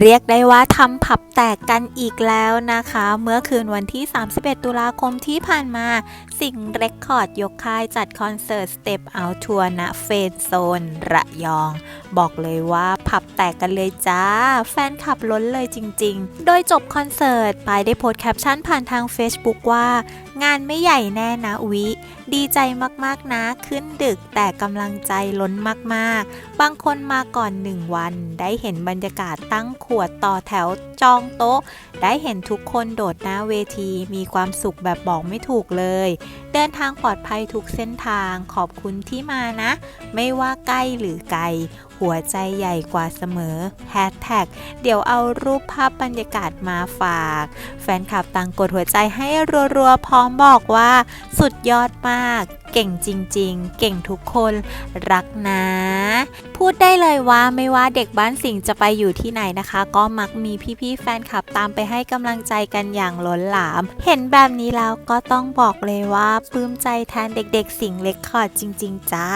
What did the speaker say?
เรียกได้ว่าทำผับแตกกันอีกแล้วนะคะ เมื่อคืนวันที่ 31 ตุลาคมที่ผ่านมา สิงเรคคอร์ดยกค่ายจัดคอนเสิร์ต Step Out Tour ณเฟนโซน ระยอง บอกเลยว่าผับแตกกันเลยจ้า แฟนคลับล้นเลยจริง ๆ โดยจบคอนเสิร์ตปายได้โพสต์แคปชั่นผ่านทาง Facebook ว่า งานไม่ใหญ่แน่นะวิดีใจมากๆนะ ขึ้นดึกแต่กำลังใจล้นมากๆ บางคนมาก่อนหนึ่งวัน ได้เห็นบรรยากาศตั้งขวดต่อแถวจองโต๊ะ ได้เห็นทุกคนโดดหน้าเวที มีความสุขแบบบอกไม่ถูกเลย เดินทางปลอดภัยทุกเส้นทางขอบคุณที่มานะ ไม่ว่าใกล้หรือไกล หัวใจใหญ่กว่าเสมอแฮชแท็กเดี๋ยวเอารูปภาพบรรยากาศมาฝาก แฟนคลับต่างกดหัวใจให้รัวๆ พร้อมบอกว่า สุดยอดมาก เก่งจริงๆ เก่งทุกคนรักนะ พูดได้เลยว่าไม่ว่าเด็กบ้านสิงจะไปอยู่ที่ไหนนะคะ ก็มักมีพี่ๆแฟนคลับตามไปให้กำลังใจกันอย่างล้นหลาม เห็นแบบนี้แล้วก็ต้องบอกเลยว่าปลื้มใจแทนเด็กๆ สิงเล็กคอร์ดจริง ๆ จ้า